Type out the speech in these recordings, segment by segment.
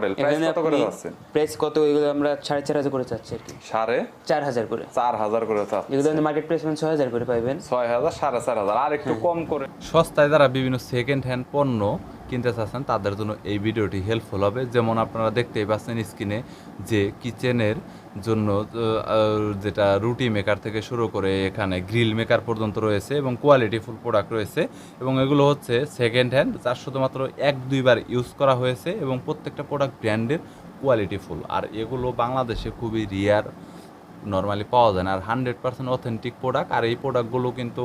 Model price কত করে আপনি প্রাইস কত? এগুলো আমরা সাড়ে চার হাজার করে চাচ্ছি আর কি। সাড়ে? চার হাজার করে। চার হাজার করে চাচ্ছি এগুলো মার্কেট প্রাইস ছয় হাজার করে পাইবেন। ছয় হাজার সাড়ে চার হাজার। আর একটু কম করে। সস্তায় যারা বিভিন্ন সেকেন্ড হ্যান্ড পণ্য কিনতে চাচ্ছেন তাদের জন্য এই ভিডিওটি হেল্পফুল হবে। যেমন আপনারা দেখতেই পাচ্ছেন স্ক্রিনে যে কিচেনের জন্য যেটা রুটি মেকার থেকে শুরু করে এখানে গ্রিল মেকার পর্যন্ত রয়েছে এবং কোয়ালিটিফুল প্রোডাক্ট রয়েছে এবং এগুলো হচ্ছে সেকেন্ড হ্যান্ড যার শুধুমাত্র এক দুইবার ইউজ করা হয়েছে এবং প্রত্যেকটা প্রোডাক্ট ব্র্যান্ডের কোয়ালিটিফুল আর এগুলো বাংলাদেশে খুবই রিয়ার নর্মালি পাওয়া যায় না। আর হান্ড্রেড পার্সেন্ট অথেন্টিক প্রোডাক্ট আর এই প্রোডাক্টগুলো কিন্তু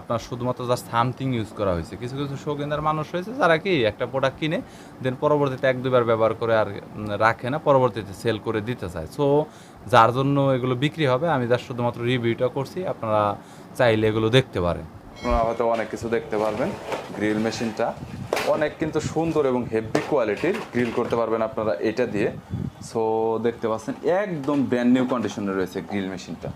আপনার শুধুমাত্র জাস্ট সামথিং ইউজ করা হয়েছে। কিছু কিছু শৌখিনদার মানুষ রয়েছে যারা কি একটা প্রোডাক্ট কিনে দেন পরবর্তীতে এক, দুবার ব্যবহার করে আর রাখে না, পরবর্তীতে সেল করে দিতে চায়। সো যার জন্য এগুলো বিক্রি হবে, আমি জাস্ট শুধুমাত্র রিভিউটা করছি, আপনারা চাইলে এগুলো দেখতে পারেন। আপনারা হয়তো অনেক কিছু দেখতে পারবেন গ্রিল মেশিনটা অনেক কিন্তু সুন্দর এবং হেভি কোয়ালিটির গ্রিল করতে পারবেন আপনারা এটা দিয়ে। সো দেখতে পাচ্ছেন একদম ব্র্যান্ড নিউ কন্ডিশনে রয়েছে গ্রিল মেশিনটা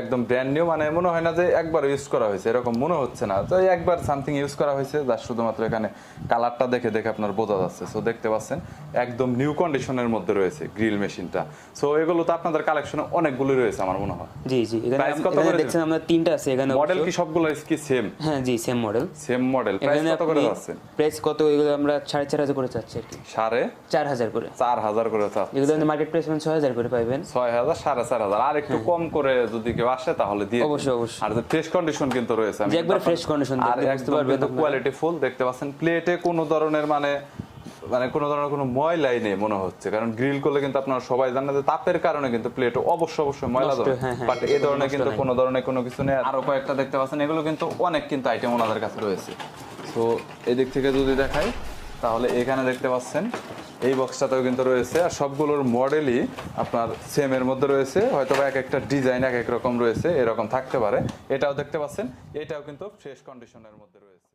একদম ব্র্যান্ড নিউ মানে মনে হয় না যে একবার ইউজ করা হয়েছে এরকম মনে হচ্ছে না। তো একবার সামথিং ইউজ করা হয়েছে যার শুধুমাত্র এখানে কালারটা দেখে দেখে আপনার বোঝা যাচ্ছে। সো দেখতে পাচ্ছেন একদম নিউ কন্ডিশনের মধ্যে রয়েছে গ্রিল মেশিনটা সো এগুলো তো আপনাদের কালেকশনে অনেকগুলো রয়েছে আমার মনে হয়। জি জি এখানে দেখছেন আমরা তিনটা আছে এখানে মডেল কি সবগুলো কি সেম হ্যাঁ জি same model same model price কত করে যাচ্ছে? প্রাইস কত এগুলো আমরা সাড়ে চার হাজার করে চাচ্ছি আর কি। সাড়ে? চার হাজার করে। চার হাজার করে চাচ্ছে এগুলো মার্কেট প্রাইস ছয় হাজার করে পাইবেন। ছয় হাজার সাড়ে চার হাজার। আর একটু কম করে যদি কেউ আসে তাহলে দিয়ে অবশ্যই, অবশ্যই। আর ফ্রেশ কন্ডিশন কিন্তু রয়েছে আমি একবারে আপনার- fresh আর একদম পারবেন কিন্তু কোয়ালিটি ফুল দেখতে পাচ্ছেন প্লেটে কোনো ধরনের মানে মানে কোনো ধরনের কোনো ময়লাই নেই মনে হচ্ছে। কারণ গ্রিল করলে কিন্তু আপনারা সবাই জানেন যে তাপের কারণে কিন্তু প্লেট অবশ্যই অবশ্যই ময়লা ধরে। হ্যাঁ, হ্যাঁ, বাট এই ধরনের কিন্তু। কোনো ধরনের কোনো কিছু নেই। আরও কয়েকটা দেখতে পাচ্ছেন এগুলো কিন্তু অনেক কিন্তু আইটেম ওনাদের কাছে রয়েছে। তো এদিক থেকে যদি দেখাই তাহলে এখানে দেখতে পাচ্ছেন এই বক্সটাতেও কিন্তু রয়েছে। আর সবগুলোর মডেলই আপনার সেম এর মধ্যে রয়েছে। হয়তো এক একটা ডিজাইন এক এক রকম রয়েছে এরকম থাকতে পারে। এটাও দেখতে পাচ্ছেন এটাও কিন্তু ফ্রেশ কন্ডিশনের মধ্যে রয়েছে।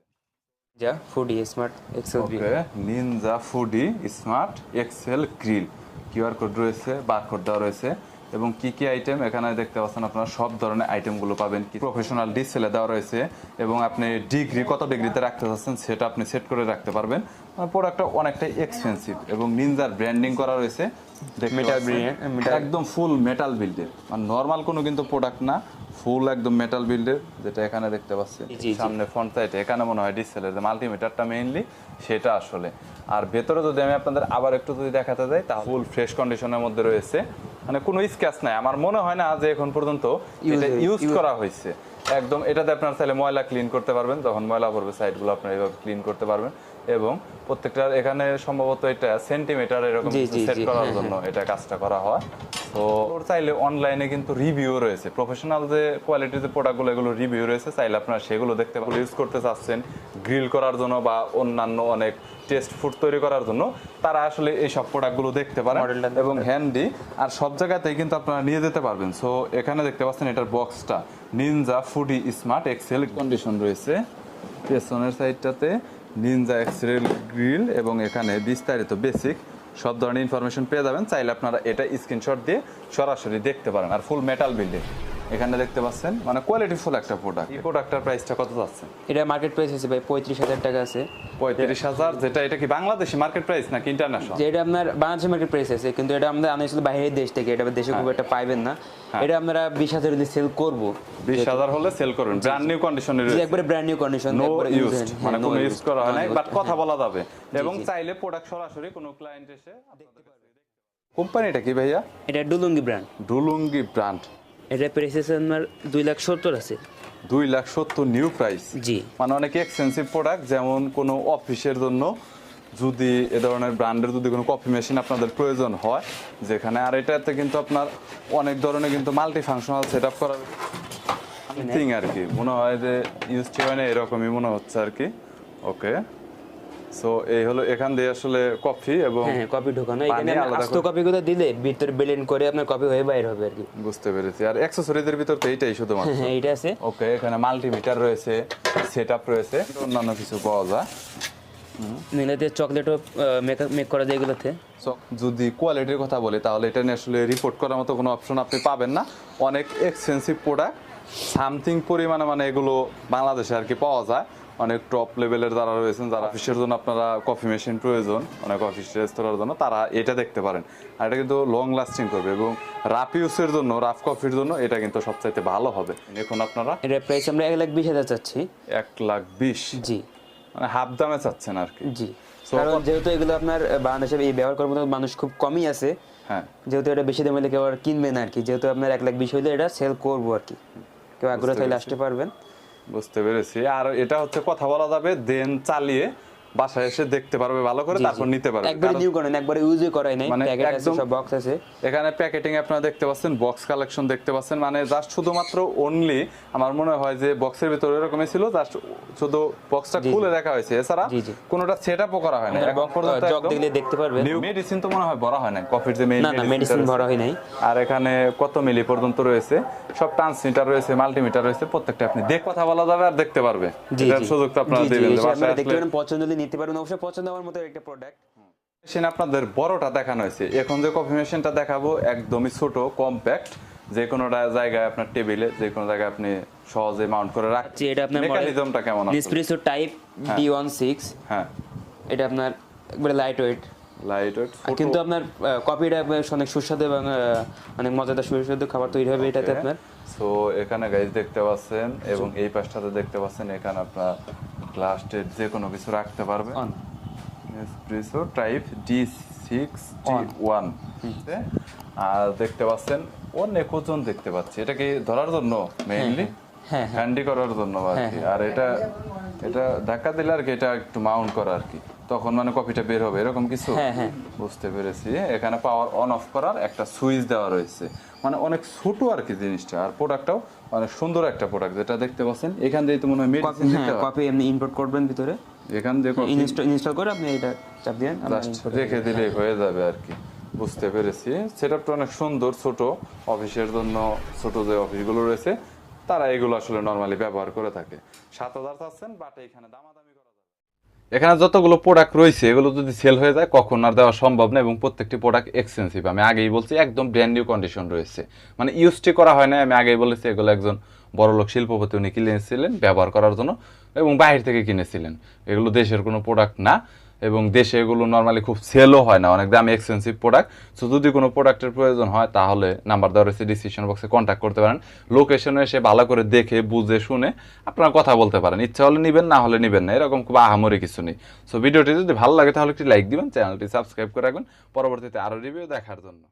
যা Foodi Smart XL Ninja Foodi Smart XL grill QR code রয়েছে বার কোড দেওয়া রয়েছে। এবং কি কি আইটেম এখানে দেখতে পাচ্ছেন আপনারা সব ধরনের আইটেমগুলো পাবেন। কি প্রফেশনাল ডিসপ্লে দেওয়া রয়েছে এবং আপনি ডিগ্রি কত ডিগ্রিতে রাখতে চাচ্ছেন সেটা আপনি সেট করে রাখতে পারবেন। প্রোডাক্টটা অনেকটাই এক্সপেন্সিভ এবং নিনজার ব্র্যান্ডিং করা রয়েছে। একদম ফুল মেটাল বিল্ডের মানে নর্মাল কোনো কিন্তু প্রোডাক্ট না ফুল একদম মেটাল বিল্ডের যেটা এখানে দেখতে পাচ্ছেন। সামনে ফ্রন্ট সাইডে এখানে মনে হয় ডিসপ্লে যে মাল্টিমিটারটা মেইনলি সেটা আসলে। আর ভেতরে যদি আমি আপনাদের আবার একটু যদি দেখাতে যাই তা ফুল ফ্রেশ কন্ডিশনের মধ্যে রয়েছে। মানে কোনো স্ক্যাচ নাই। আমার মনে হয় না যে এখন পর্যন্ত এটা ইউজ করা হয়েছে। একদম এটাতে আপনার চাইলে ময়লা ক্লিন করতে পারবেন। যখন ময়লা পড়বে সাইডগুলো আপনার এইভাবে ক্লিন করতে পারবেন। এবং প্রত্যেকটার এখানে সম্ভবত এটা সেন্টিমিটার এরকম সেট করার হ্যাঁ, জন্য এটা কাজটা করা হয়। তো ওর চাইলে অনলাইনে কিন্তু রিভিউ রয়েছে। প্রফেশনাল যে কোয়ালিটির যে প্রোডাক্টগুলো এগুলো রিভিউ রয়েছে। চাইলে আপনারা সেগুলো দেখতে পারেন। ইউজ করতে চাচ্ছেন গ্রিল করার জন্য বা অন্যান্য অনেক টেস্ট ফুড তৈরি করার জন্য তারা আসলে এই সব প্রোডাক্টগুলো দেখতে পারেন এবং হ্যান্ডি আর সব জায়গাতেই কিন্তু আপনারা নিয়ে যেতে পারবেন। সো এখানে দেখতে পাচ্ছেন এটার বক্সটা Ninja Foodi Smart XL condition রয়েছে। পেছনের সাইডটাতে নিনজা এক্সেল গ্রিল এবং এখানে বিস্তারিত বেসিক সব ধরনের ইনফরমেশন পেয়ে যাবেন। চাইলে আপনারা এটা স্ক্রিনশট দিয়ে সরাসরি দেখতে পারেন। আর ফুল মেটাল বিল্ডিং এখানে দেখতে পাচ্ছেন মানে কোয়ালিটি ফুল একটা প্রোডাক্ট এই প্রোডাক্টটার প্রাইসটা কত যাচ্ছে? এটা মার্কেট প্রাইস আছে ভাই পঁয়ত্রিশ হাজার টাকা আছে। পঁয়ত্রিশ হাজার যেটা এটা কি বাংলাদেশি মার্কেট প্রাইস নাকি ইন্টারন্যাশনাল যে এটা আপনার বাংলাদেশের মার্কেট প্রাইস আছে কিন্তু এটা আমরা আনাইছিল বাইরের দেশ থেকে এটা দেশে খুব একটা পাইবেন না। এটা আমরা বিশ হাজার যদি সেল করব। বিশ হাজার হলে সেল করুন। ব্র্যান্ড নিউ কন্ডিশনে একবারে brand new condition no used মানে কোনো ইউজ করা হয় নাই বাট কথা বলা যাবে। এবং চাইলে প্রোডাক্ট সরাসরি কোনো ক্লায়েন্ট এসে কোম্পানিটা কি ভাইয়া? এটা ডুলুঙ্গি ব্র্যান্ড ডুলুঙ্গি ব্র্যান্ড এটা প্রাইস আছে আপনার দুই লাখ সত্তর আছে। দুই লাখ সত্তর নিউ প্রাইস জি। মানে অনেক এক্সপেন্সিভ প্রোডাক্ট যেমন কোনো অফিসের জন্য যদি এ ধরনের ব্র্যান্ডের যদি কোনো কফি মেশিন আপনাদের প্রয়োজন হয় যেখানে আর এটাতে কিন্তু আপনার অনেক ধরনের কিন্তু মাল্টি ফাংশনাল সেট আপ করার থিং আর কি। মনে হয় যে ইউজ হয় না এরকমই মনে হচ্ছে আর কি। ওকে সো এই হলো এখান দিয়ে আসলে কফি এবং হ্যাঁ কপি ঢোকানো। এখানে আস্ত কপিগুলো দিলে ভিতরে ব্লেন্ড করে আপনার কপি হয়ে বাইর হবে আর কি। বুঝতে পেরেছি। আর অ্যাক্সেসরিজের ভিতর তো এইটাই শুধুমাত্র। হ্যাঁ এইটা আছে। ওকে এখানে মাল্টিমিটার রয়েছে সেট আপ রয়েছে অন্যান্য কিছু পাওয়া যায়। চকলেটও মেক করা যায় এগুলোতে। যদি কোয়ালিটির কথা বলি তাহলে এটা নিয়ে আসলে রিপোর্ট করার মতো কোনো অপশন আপনি পাবেন না। অনেক এক্সপেন্সিভ প্রোডাক্ট সামথিং পরিমাণে মানে এগুলো বাংলাদেশে আর কি পাওয়া যায়। অনেক টপ লেভেলের যারা রয়েছেন যারা অফিসের জন্য আপনারা কফি মেশিন প্রয়োজন অনেক অফিস রেস্তোরাঁর জন্য তারা এটা দেখতে পারেন। আর এটা কিন্তু লং লাস্টিং করবে এবং রাফ ইউসের জন্য রাফ কফির জন্য এটা কিন্তু সবচাইতে ভালো হবে। এখন আপনারা। এটার প্রাইস আমরা এক লাখ বিশ হাজার চাচ্ছি। এক লাখ বিশ? জি। মানে হাফ দামে চাচ্ছেন আর কি। জি। কারণ যেহেতু এগুলো আপনার বাংলাদেশে এই ব্যবহার করার মতো মানুষ খুব কমই আছে হ্যাঁ। যেহেতু এটা বেশি দামে কেউ আর কিনবে না আর কি। যেহেতু আপনার এক লাখ বিশ হইলে এটা সেল করব আর কি। কেউ আগ্রহ থাকলে আসতে পারবেন। বুঝতে পেরেছি। আর এটা হচ্ছে কথা বলা যাবে দেন চালিয়ে বাসায় এসে দেখতে পারবে ভালো করে। তারপর নিতে পারবে। একবারে নিউ করেন একবারে ইউজই করাই নাই। মানে প্যাকেট আছে সব বক্স আছে। এখানে প্যাকেটিং আপনারা দেখতে পাচ্ছেন বক্স কালেকশন দেখতে পাচ্ছেন মানে জাস্ট শুধুমাত্র অনলি আমার মনে হয় যে বক্সের ভিতরে এরকমই ছিল জাস্ট শুধু বক্সটা খুলে রাখা হয়েছে। এছাড়া। কোনোটা সেটআপও করা হয় না এখন পর্যন্ত জগ দেখলে দেখতে পারবেন। মেডিসিন তো মনে হয় ভরা হয় না কফির যে মেইন না না মেডিসিন ভরা হয় নাই। আর এখানে কত মিলি পর্যন্ত রয়েছে? সব ট্রান্সমিটার রয়েছে মাল্টিমিটার রয়েছে প্রত্যেকটা আপনি দেখ কথা বলা যাবে আর দেখতে পারবে। জি এটার জি। সুযোগ আপনারা দিবেন বাসায় দেখতে পারেন পছন্দ হলে নিতে পারবেন। অবশ্যই পছন্দ হওয়ার মতো একটা প্রোডাক্ট মেশিন আপনাদের বড়টা দেখানো হয়েছে। এখন যে কফি মেশিনটা দেখাবো একদমই ছোট কম্প্যাক্ট যে কোনো জায়গায় আপনার টেবিলে যে কোনো জায়গায় আপনি সহজে মাউন্ট করে যে রাখছেন এটা আপনার মেকানিজমটা কেমন আছে? Nespresso type D one six হ্যাঁ। এটা আপনার একবারে লাইট ওয়েট লাইট ওয়েট কিন্তু আপনার কপিটা অনেক সুস্বাদু এবং অনেক মজাদার সুস্বাদু খাবার তৈরি হবে এটাতে আপনার। সো এখানে গাইজ দেখতে পাচ্ছেন এবং এই পাশটাতে দেখতে পাচ্ছেন এখানে আপনার গ্লাসটের যে কোনো কিছু রাখতে পারবে. Espresso type D six one আর দেখতে পাচ্ছেন অনেক ওজন দেখতে পাচ্ছি। এটা কি ধরার জন্য মেইনলি হ্যাঁ, হ্যান্ডি করার জন্য আর এটা এটা ধাক্কা দিলে আর কি এটা একটু মাউন্ট করা আর কি। তখন মানে কপিটা বের হবে এরকম কিছু? হ্যাঁ, হ্যাঁ। বুঝতে পেরেছি। এখানে পাওয়ার অন অফ করার একটা সুইচ দেওয়া রয়েছে। মানে অনেক ছোট আর কি জিনিসটা। আর প্রোডাক্টটাও অনেক সুন্দর একটা প্রোডাক্ট যেটা দেখতে পাচ্ছেন। এখান দিয়ে তো মনে হয় মেডিসিন কপি আপনি ইম্পোর্ট করবেন ভিতরে। এখান দিয়ে ইনস্টল করে আপনি এটা চাপ আপনার রেখে দিলেই হয়ে যাবে আর কি। বুঝতে পেরেছি। সেটআপটা অনেক সুন্দর ছোট। অফিসের জন্য ছোট যে অফিসগুলো রয়েছে তারা এগুলো আসলে নর্মালি ব্যবহার করে থাকে। সাত হাজার চাচ্ছেন বাট এখানে দামাদামি করা এখানে যতগুলো প্রোডাক্ট রয়েছে, এগুলো যদি সেল হয়ে যায়, কখন আর দেওয়া সম্ভব না এবং প্রত্যেকটি প্রোডাক্ট এক্সপেন্সিভ আমি আগেই বলছি, একদম ব্র্যান্ড নিউ কন্ডিশন রয়েছে। মানে ইউজটি করা হয় না আমি আগেই বলেছি, এগুলো একজন বড়লোক শিল্পপতি, উনি কিনেছিলেন, ব্যবহার করার জন্য এবং বাইরে থেকে কিনেছিলেন। এগুলো দেশের কোনো প্রোডাক্ট না। এবং দেশে এগুলো নর্মালি খুব সেলও হয় না, অনেক দামি এক্সপেন্সিভ প্রোডাক্ট সো যদি কোনো প্রোডাক্টের প্রয়োজন হয়, তাহলে নাম্বার দেওয়া রয়েছে ডিসিশন বক্সে কন্ট্যাক্ট করতে পারেন। লোকেশনে এসে ভালো করে দেখে, বুঝে, শুনে আপনারা কথা বলতে পারেন। ইচ্ছা হলে নেবেন, না হলে নেবেন না, এরকম খুব আহামরি কিছু নেই। সো ভিডিওটি যদি ভালো লাগে, তাহলে একটি লাইক দিবেন চ্যানেলটি সাবস্ক্রাইব করে রাখবেন। পরবর্তীতে আরও রিভিউ দেখার জন্য।